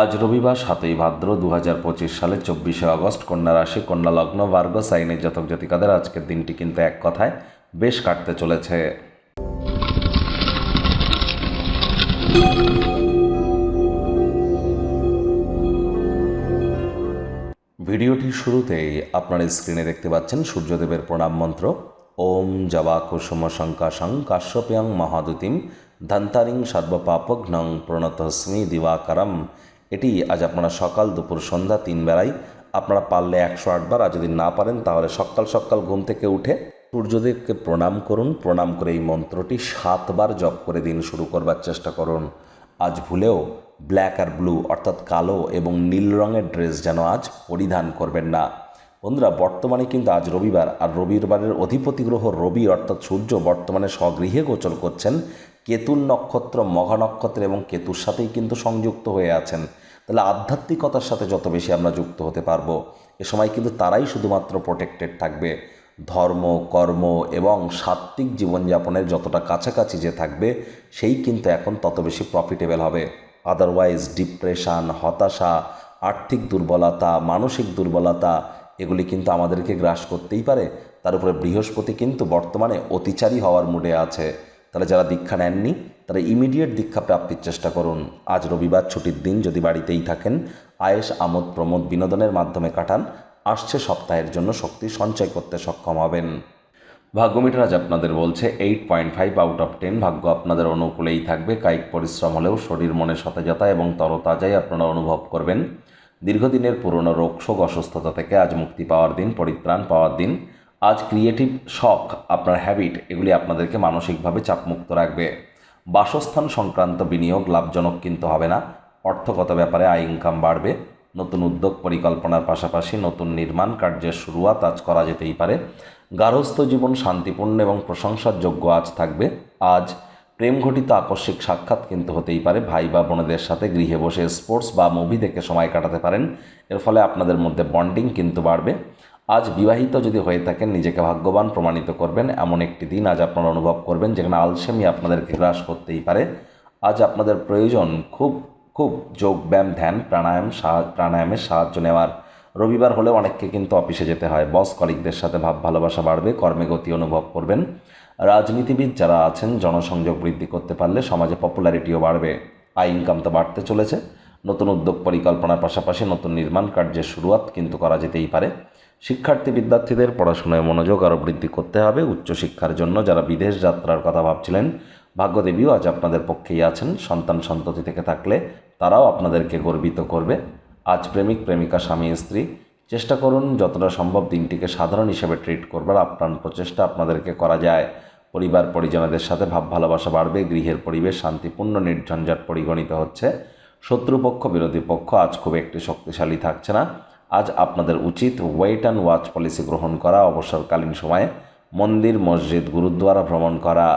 আজ রবিবার সাতই ভাদ্র দু হাজার পঁচিশ সালের চব্বিশে আগস্ট কন্যা রাশি, কন্যা লগ্ন, ভার্গ, সাইনের জাতক জাতিকাদের আজকের দিনটি কিন্তু এক কথায় বেশ কাটতে চলেছে। ভিডিওটির শুরুতেই আপনার স্ক্রিনে দেখতে পাচ্ছেন সূর্যদেবের প্রণাম মন্ত্র। ওম জবা কুসুম শঙ্কাশং কাশ্যপ্যাং মহাদুতিম ধন্তারিং সর্বপাপঘ্নং প্রণতস্মি দিবাকরম। এটি আজ আপনারা সকাল দুপুর সন্ধ্যা তিন বেলায় আপনারা পারলে একশো আটবার আর যদি না পারেন তাহলে সকাল সকাল ঘুম থেকে উঠে সূর্যদেবকে প্রণাম করুন, প্রণাম করে এই মন্ত্রটি সাতবার জপ করে দিন শুরু করবার চেষ্টা করুন। আজ ভুলেও ব্ল্যাক আর ব্লু অর্থাৎ কালো এবং নীল রঙের ড্রেস যেন আজ পরিধান করবেন না। বন্ধুরা, বর্তমানে কিন্তু আজ রবিবার, আর রবিবারের অধিপতি গ্রহ রবি অর্থাৎ সূর্য বর্তমানে স্বগৃহে গোচর করছেন। কেতুর নক্ষত্র, মঘা নক্ষত্র এবং কেতুর সাথেই কিন্তু সংযুক্ত হয়ে আছেন। তাহলে আধ্যাত্মিকতার সাথে যত বেশি আমরা যুক্ত হতে পারব, এ সময় কিন্তু তারাই শুধুমাত্র প্রোটেক্টেড থাকবে। ধর্ম, কর্ম এবং সাত্ত্বিক জীবনযাপনের যতটা কাছাকাছি যে থাকবে, সেই কিন্তু এখন তত বেশি প্রফিটেবল হবে। আদারওয়াইজ ডিপ্রেশন হতাশা, আর্থিক দুর্বলতা, মানসিক দুর্বলতা, এগুলি কিন্তু আমাদেরকে গ্রাস করতেই পারে। তার উপরে বৃহস্পতি কিন্তু বর্তমানে অতিচারী হওয়ার মুডে আছে। তাহলে যারা দীক্ষা নেননি, তারা ইমিডিয়েট দীক্ষা প্রাপ্তির চেষ্টা করুন। আজ রবিবার ছুটির দিন যদি বাড়িতেই থাকেন আয়েস আমোদ, প্রমোদ বিনোদনের মাধ্যমে কাটান, আসছে সপ্তাহের জন্য শক্তি সঞ্চয় করতে সক্ষম হবেন। ভাগ্যমিটার আজ আপনাদের বলছে eight point five out of ten ভাগ্য আপনাদের অনুকূলেই থাকবে। কায়িক পরিশ্রম হলেও শরীর মনে সতেজতা এবং তরতাজাই আপনারা অনুভব করবেন। দীর্ঘদিনের পুরনো রোগ, শোক, অসুস্থতা থেকে আজ মুক্তি পাওয়ার দিন, পরিত্রাণ পাওয়ার দিন। আজ ক্রিয়েটিভ শখ আপনার হ্যাবিট এগুলি আপনাদেরকে মানসিকভাবে চাপমুক্ত রাখবে। বাসস্থান সংক্রান্ত বিনিয়োগ লাভজনক কিন্তু হবে না। অর্থগত ব্যাপারে আয় ইনকাম বাড়বে। নতুন উদ্যোগ পরিকল্পনার পাশাপাশি নতুন নির্মাণ কার্যের শুরুয়াত আজ করা যেতেই পারে। গার্হস্থ্য জীবন শান্তিপূর্ণ এবং প্রশংসার যোগ্য আজ থাকবে। আজ প্রেম ঘটিত আকস্মিক সাক্ষাৎ কিন্তু হতেই পারে। ভাই বা বোনেদের সাথে গৃহে বসে স্পোর্টস বা মুভি দেখে সময় কাটাতে পারেন। এর ফলে আপনাদের মধ্যে বন্ডিং কিন্তু বাড়বে। আজ বিবাহিত যদি হয়ে থাকেন, নিজেকে ভাগ্যবান প্রমাণিত করবেন। এমন একটি দিন আজ আপনারা অনুভব করবেন যেখানে আলসেমি আপনাদেরকে গ্রাস করতেই পারে। আজ আপনাদের প্রয়োজন খুব খুব যোগব্যায়াম ধ্যান, প্রাণায়াম সাহা- প্রাণায়ামের সাহায্য নেওয়ার। রবিবার হলে অনেককে কিন্তু অফিসে যেতে হয়। বস কলিগদের সাথে ভাব, ভালোবাসা বাড়বে, কর্মে গতি অনুভব করবেন। রাজনীতিবিদ যারা আছেন, জনসংযোগ বৃদ্ধি করতে পারলে সমাজে পপুলারিটিও বাড়বে। আয় ইনকাম তো বাড়তে চলেছে। নতুন উদ্যোগ পরিকল্পনার পাশাপাশি নতুন নির্মাণ কার্যের শুরুয়াত কিন্তু করা যেতেই পারে। শিক্ষার্থী বিদ্যার্থীদের পড়াশোনায় মনোযোগ আরও বৃদ্ধি করতে হবে। উচ্চশিক্ষার জন্য যারা বিদেশ যাত্রার কথা ভাবছিলেন, ভাগ্যদেবীও আজ আপনাদের পক্ষেই আছেন। সন্তান সন্ততি থেকে থাকলে তারাও আপনাদেরকে গর্বিত করবে। আজ প্রেমিক, প্রেমিকা, স্বামী, স্ত্রী, চেষ্টা করুন যতটা সম্ভব দিনটিকে সাধারণ হিসেবে ট্রিট করবার আপ্রাণ প্রচেষ্টা আপনাদেরকে করা যায়। পরিবার, পরিজনদের সাথে ভাব ভালোবাসা বাড়বে, গৃহের পরিবেশ শান্তিপূর্ণ, নির্ঝঞ্ঝাট পরিগণিত হচ্ছে। শত্রুপক্ষ, বিরোধী পক্ষ আজ খুব একটি শক্তিশালী থাকছে না। আজ আপনাদের উচিত ওয়েট অ্যান্ড ওয়াচ পলিসি গ্রহণ করা, অবসরকালীন সময়ে মন্দির, মসজিদ, গুরুদ্বারা ভ্রমণ করা।